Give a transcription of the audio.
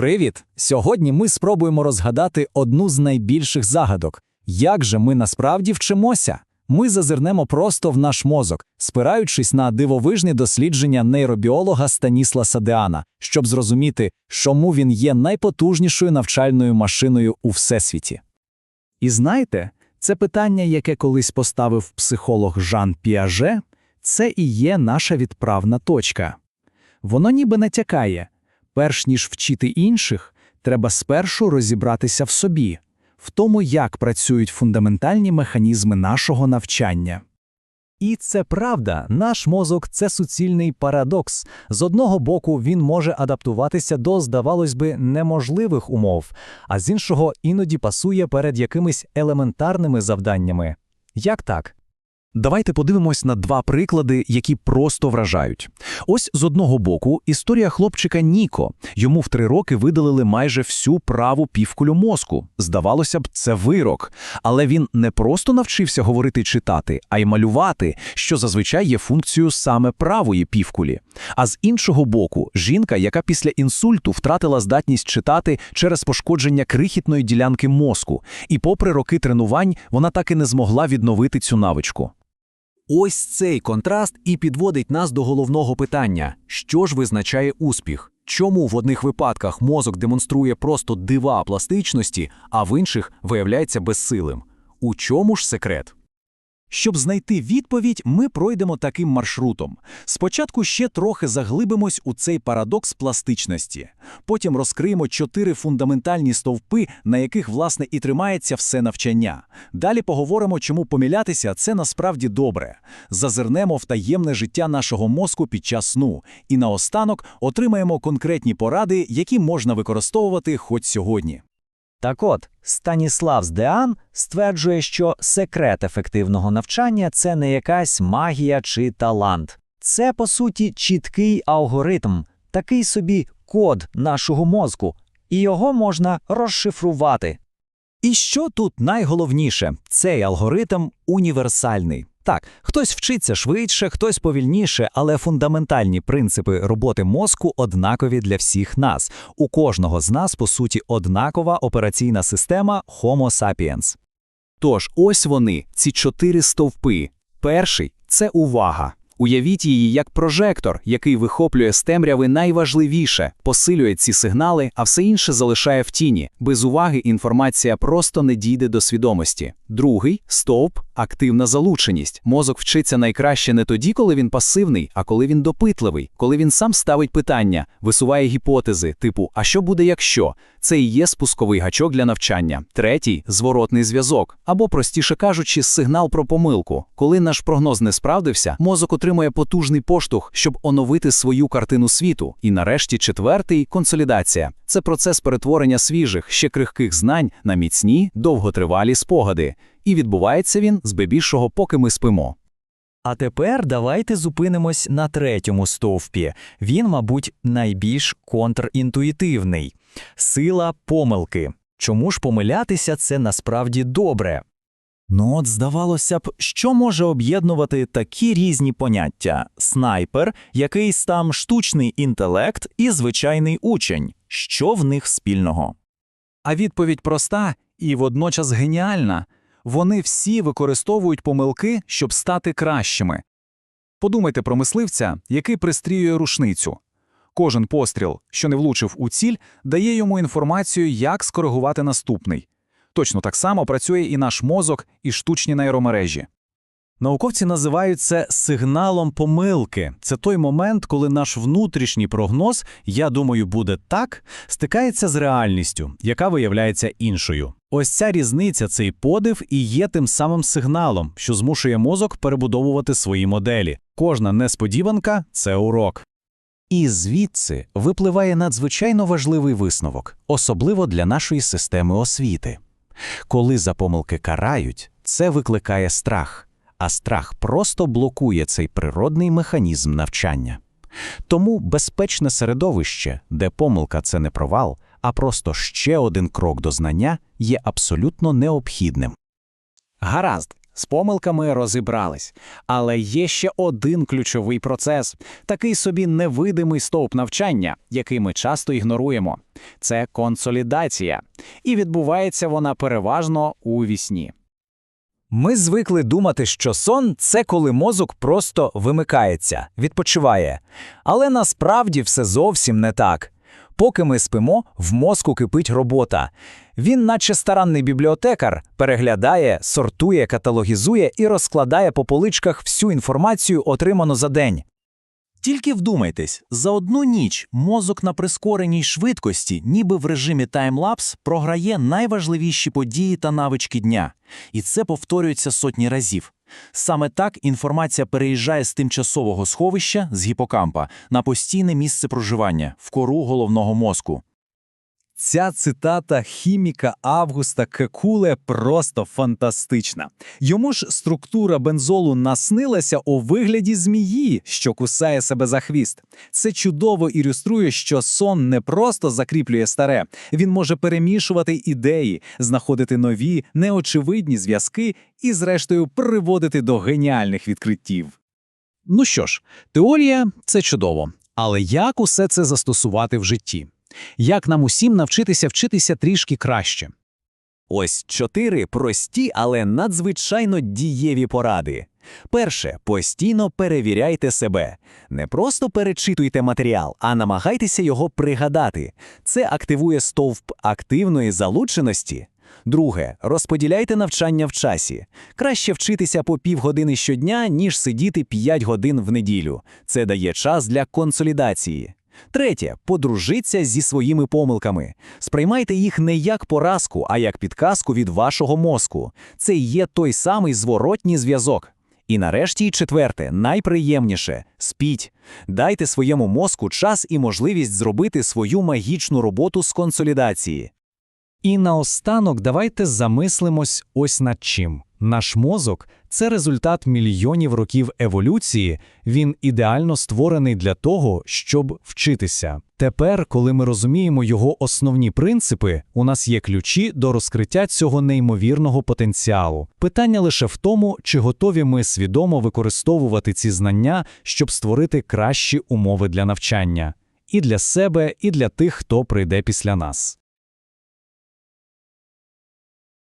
Привіт! Сьогодні ми спробуємо розгадати одну з найбільших загадок. Як же ми насправді вчимося? Ми зазирнемо просто в наш мозок, спираючись на дивовижні дослідження нейробіолога Станісласа Деана, щоб зрозуміти, чому він є найпотужнішою навчальною машиною у всесвіті. І знаєте, це питання, яке колись поставив психолог Жан Піаже, це і є наша відправна точка. Воно ніби натякає. Перш ніж вчити інших, треба спершу розібратися в собі, в тому, як працюють фундаментальні механізми нашого навчання. І це правда, наш мозок це суцільний парадокс. З одного боку, він може адаптуватися до, здавалось би, неможливих умов, а з іншого іноді пасує перед якимись елементарними завданнями. Як так? Давайте подивимось на два приклади, які просто вражають. Ось з одного боку історія хлопчика Ніко. Йому в три роки видалили майже всю праву півкулю мозку. Здавалося б, це вирок. Але він не просто навчився говорити читати, а й малювати, що зазвичай є функцією саме правої півкулі. А з іншого боку, жінка, яка після інсульту втратила здатність читати через пошкодження крихітної ділянки мозку, і попри роки тренувань, вона так і не змогла відновити цю навичку. Ось цей контраст і підводить нас до головного питання: що ж визначає успіх? Чому в одних випадках мозок демонструє просто дива пластичності, а в інших виявляється безсилим? У чому ж секрет? Щоб знайти відповідь, ми пройдемо таким маршрутом. Спочатку ще трохи заглибимось у цей парадокс пластичності. Потім розкриємо чотири фундаментальні стовпи, на яких, власне, і тримається все навчання. Далі поговоримо, чому помилятися це насправді добре. Зазирнемо в таємне життя нашого мозку під час сну. І наостанок отримаємо конкретні поради, які можна використовувати хоч сьогодні. Так от, Станіслав Деан стверджує, що секрет ефективного навчання це не якась магія чи талант. Це, по суті, чіткий алгоритм, такий собі код нашого мозку, і його можна розшифрувати. І що тут найголовніше? Цей алгоритм універсальний. Так, хтось вчиться швидше, хтось повільніше, але фундаментальні принципи роботи мозку однакові для всіх нас. У кожного з нас, по суті, однакова операційна система Homo sapiens. Тож, ось вони, ці чотири стовпи. Перший це увага. Уявіть її як прожектор, який вихоплює з темряви найважливіше, посилює ці сигнали, а все інше залишає в тіні. Без уваги інформація просто не дійде до свідомості. Другий стовп активна залученість. Мозок вчиться найкраще не тоді, коли він пасивний, а коли він допитливий, коли він сам ставить питання, висуває гіпотези, типу А що буде, якщо? Це і є спусковий гачок для навчання. Третій зворотний зв'язок, або, простіше кажучи, сигнал про помилку. Коли наш прогноз не справдився, мозок отримує потужний поштовх, щоб оновити свою картину світу. І нарешті четвертий консолідація. Це процес перетворення свіжих, ще крихких знань на міцні, довготривалі спогади. І відбувається він збебільшого, поки ми спимо. А тепер давайте зупинимось на третьому стовпі. Він, мабуть, найбільш контрінтуїтивний сила помилки. Чому ж помилятися це насправді добре? Ну от здавалося б, що може об'єднувати такі різні поняття: снайпер, якийсь там штучний інтелект і звичайний учень. Що в них спільного? А відповідь проста і водночас геніальна. Вони всі використовують помилки, щоб стати кращими. Подумайте про мисливця, який пристріює рушницю. Кожен постріл, що не влучив у ціль, дає йому інформацію, як скоригувати наступний. Точно так само працює і наш мозок, і штучні нейромережі. Науковці називають це сигналом помилки. Це той момент, коли наш внутрішній прогноз, я думаю, буде так, стикається з реальністю, яка виявляється іншою. Ось ця різниця, цей подив і є тим самим сигналом, що змушує мозок перебудовувати свої моделі. Кожна несподіванка це урок. І звідси випливає надзвичайно важливий висновок, особливо для нашої системи освіти. Коли за помилки карають, це викликає страх, а страх просто блокує цей природний механізм навчання. Тому безпечне середовище, де помилка це не провал, а просто ще один крок до знання, є абсолютно необхідним. Гаразд, З помилками розібрались. Але є ще один ключовий процес такий собі невидимий стовп навчання, який ми часто ігноруємо. Це консолідація. І відбувається вона переважно у вісні. Ми звикли думати, що сон це коли мозок просто вимикається, відпочиває. Але насправді все зовсім не так. Поки ми спимо, в мозку кипить робота. Він, наче старанний бібліотекар, переглядає, сортує, каталогізує і розкладає по поличках всю інформацію, отриману за день. Тільки вдумайтесь, за одну ніч мозок на прискореній швидкості, ніби в режимі таймлапс, програє найважливіші події та навички дня. І це повторюється сотні разів. Саме так інформація переїжджає з тимчасового сховища з гіпокампа на постійне місце проживання в кору головного мозку. Ця цитата хіміка Августа Кекуле просто фантастична. Йому ж структура бензолу наснилася у вигляді змії, що кусає себе за хвіст. Це чудово ілюструє, що сон не просто закріплює старе, він може перемішувати ідеї, знаходити нові, неочевидні зв'язки і, зрештою, приводити до геніальних відкриттів. Ну що ж, теорія це чудово, але як усе це застосувати в житті? Як нам усім навчитися вчитися трішки краще? Ось чотири прості, але надзвичайно дієві поради. Перше, постійно перевіряйте себе. Не просто перечитуйте матеріал, а намагайтеся його пригадати. Це активує стовп активної залученості. Друге, розподіляйте навчання в часі. Краще вчитися по півгодини щодня, ніж сидіти 5 годин в неділю. Це дає час для консолідації. Третє, подружіться зі своїми помилками. Сприймайте їх не як поразку, а як підказку від вашого мозку. Це є той самий зворотній зв'язок. І нарешті, четверте, найприємніше спіть. Дайте своєму мозку час і можливість зробити свою магічну роботу з консолідації. І наостанок давайте замислимось ось над чим. Наш мозок це результат мільйонів років еволюції, він ідеально створений для того, щоб вчитися. Тепер, коли ми розуміємо його основні принципи, у нас є ключі до розкриття цього неймовірного потенціалу. Питання лише в тому, чи готові ми свідомо використовувати ці знання, щоб створити кращі умови для навчання і для себе, і для тих, хто прийде після нас.